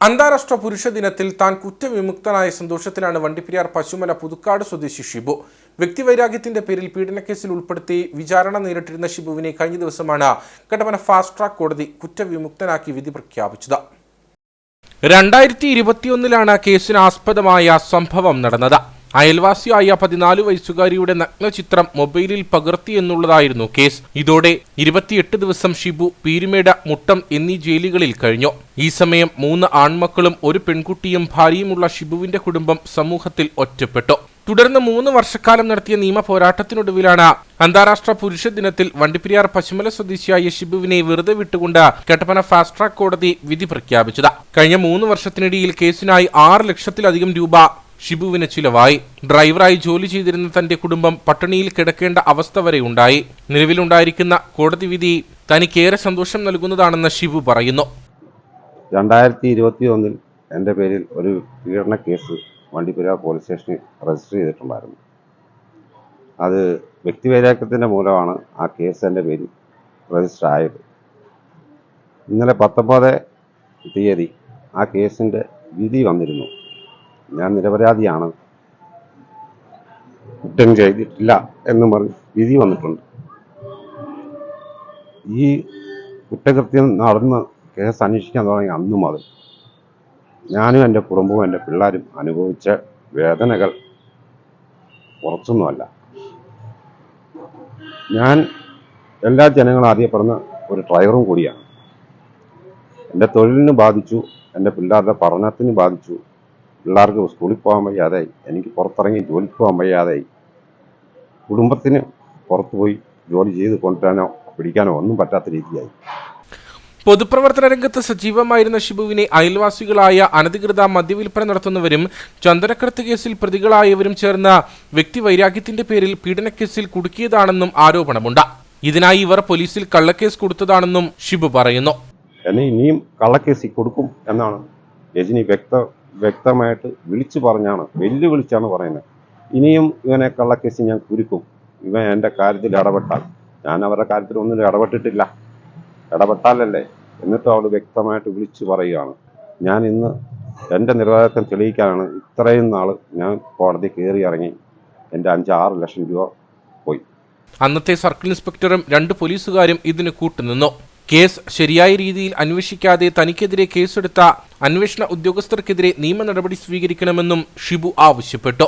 അന്താരാഷ്ട്ര പുരുഷ ദിനത്തിൽ താൻ കുറ്റവിമുക്തനായ സന്തോഷത്തിലാണ് വണ്ടിപ്പെരിയാർ പശുമല പുതുക്കാട് സ്വദേശി ഷിബു. വ്യക്തിവൈരാഗ്യത്തിന്റെ പേരിൽ പീഡനക്കേസിൽ ഉൾപ്പെടുത്തി വിചാരണ നേരിട്ടിരുന്ന ഷിബുവിനെ കഴിഞ്ഞ ദിവസമാണ് കട്ടപ്പന ഫാസ്റ്റ് ട്രാക്ക് കോടതി കുറ്റവിമുക്തനാക്കി വിധി പ്രഖ്യാപിച്ചത്. രണ്ടായിരത്തി ഇരുപത്തിയൊന്നിലാണ് കേസിന് ആസ്പദമായ സംഭവം നടന്നത്. അയൽവാസിയായ പതിനാല് വയസ്സുകാരിയുടെ നഗ്നചിത്രം മൊബൈലിൽ പകർത്തി എന്നുള്ളതായിരുന്നു കേസ്. ഇതോടെ ഇരുപത്തിയെട്ട് ദിവസം ഷിബു പീരുമേട മുട്ടം എന്നീ ജയിലുകളിൽ കഴിഞ്ഞു. ഈ സമയം മൂന്ന് ആൺമക്കളും ഒരു പെൺകുട്ടിയും ഭാര്യയുമുള്ള ഷിബുവിന്റെ കുടുംബം സമൂഹത്തിൽ ഒറ്റപ്പെട്ടു. തുടർന്ന് മൂന്ന് വർഷക്കാലം നടത്തിയ നിയമ പോരാട്ടത്തിനൊടുവിലാണ് അന്താരാഷ്ട്ര പുരുഷ ദിനത്തിൽ വണ്ടിപ്പെരിയാർ പശ്ചിമല സ്വദേശിയായ ഷിബുവിനെ വെറുതെ വിട്ടുകൊണ്ട് കട്ടപ്പന ഫാസ്റ്റ് ട്രാക്ക് കോടതി വിധി പ്രഖ്യാപിച്ചത്. കഴിഞ്ഞ മൂന്ന് വർഷത്തിനിടയിൽ കേസിനായി ആറ് ലക്ഷത്തിലധികം രൂപ ഷിബുവിന് ചിലവായി. ഡ്രൈവറായി ജോലി ചെയ്തിരുന്ന തന്റെ കുടുംബം പട്ടിണിയിൽ കിടക്കേണ്ട അവസ്ഥ വരെ ഉണ്ടായി. നിലവിലുണ്ടായിരിക്കുന്ന കോടതി വിധി തനിക്കേറെ സന്തോഷം നൽകുന്നതാണെന്ന് ഷിബു പറയുന്നു. രണ്ടായിരത്തി ഇരുപത്തി ഒന്നിൽ എന്റെ പേരിൽ ഒരു പീഡന കേസ് വണ്ടിപ്പെരിയാർ പോലീസ് സ്റ്റേഷനിൽ രജിസ്റ്റർ ചെയ്തിട്ടുണ്ടായിരുന്നു. അത് വ്യക്തിവൈരാഗ്യത്തിന്റെ മൂലമാണ് ആ കേസ് എന്റെ പേരിൽ രജിസ്റ്റർ ആയത്. ഇന്നലെ പത്തൊമ്പത് തീയതി ആ കേസിന്റെ വിധി വന്നിരുന്നു. ഞാൻ നിരപരാധിയാണ്. കുറ്റം ചെയ്തിട്ടില്ല എന്ന് പറഞ്ഞ് വിധി വന്നിട്ടുണ്ട്. ഈ കുറ്റകൃത്യം നടന്ന് കേസ് അന്വേഷിക്കാൻ തുടങ്ങി അന്നു മുതൽ ഞാനും എന്റെ കുടുംബവും എന്റെ പിള്ളേരും അനുഭവിച്ച വേദനകൾ കുറച്ചൊന്നുമല്ല. ഞാൻ എല്ലാ ജനങ്ങളും അറിയപ്പെടുന്ന ഒരു ഡ്രൈവറും കൂടിയാണ്. എന്റെ തൊഴിലിന് ബാധിച്ചു എന്റെ പിള്ളേരുടെ പഠനത്തിന് ബാധിച്ചു പിള്ളേർക്ക് സ്കൂളിൽ പോകാൻ വയ്യാതായി. എനിക്ക് പുറത്തിറങ്ങി ജോലിക്ക് പോകാൻ വയ്യാതായി. കുടുംബത്തിന് പുറത്തു പോയി ജോലി ചെയ്ത് കൊണ്ടുവരാനോ പിടിക്കാനോ ഒന്നും പറ്റാത്ത രീതിയായി. പൊതുപ്രവർത്തന രംഗത്ത് സജീവമായിരുന്ന ഷിബുവിനെ അയൽവാസികളായ അനധികൃത മദ്യവിൽപ്പന നടത്തുന്നവരും ചന്ദനക്കടത്ത് കേസിൽ പ്രതികളായവരും ചേർന്ന വ്യക്തിവൈരാഗ്യത്തിന്റെ പേരിൽ പീഡനക്കേസിൽ കുടുക്കിയതാണെന്നും ആരോപണമുണ്ട്. ഇതിനായി ഇവർ പോലീസിൽ കള്ളക്കേസ് കൊടുത്തതാണെന്നും ഷിബു പറയുന്നു. എന്നെ ഇനിയും കള്ളക്കേസിൽ കൊടുക്കും എന്നാണ് രജനി വ്യക്ത വ്യക്തമായിട്ട് വിളിച്ചു പറഞ്ഞാണ് വെല്ലുവിളിച്ചാണ് പറയുന്നത്. ഇനിയും ഇവനെ കള്ളക്കേസിൽ ഞാൻ കുരുക്കും. ഇവൻ എന്റെ കാര്യത്തിൽ ഇടപെട്ടാൽ. ഞാൻ അവരുടെ കാര്യത്തിൽ ഒന്നും ഇടപെട്ടിട്ടില്ല. ഇടപെട്ടാലല്ലേ? എന്നിട്ട് അവൾ വ്യക്തമായിട്ട് വിളിച്ചു പറയുകയാണ്. ഞാൻ ഇന്ന് എന്റെ നിരവാദിത്വം തെളിയിക്കാനാണ് ഇത്രയും നാൾ ഞാൻ കോടതി കയറി ഇറങ്ങി. എന്റെ അഞ്ച് ആറ് ലക്ഷം രൂപ പോയി. അന്നത്തെ സർക്കിൾ ഇൻസ്പെക്ടറും രണ്ട് പോലീസുകാരും ഇതിന് കൂട്ടുനിന്നു. കേസ് ശരിയായ രീതിയിൽ അന്വേഷിക്കാതെ തനിക്കെതിരെ കേസെടുത്ത അന്വേഷണ ഉദ്യോഗസ്ഥർക്കെതിരെ നിയമ നടപടി സ്വീകരിക്കണമെന്നും ഷിബു ആവശ്യപ്പെട്ടു.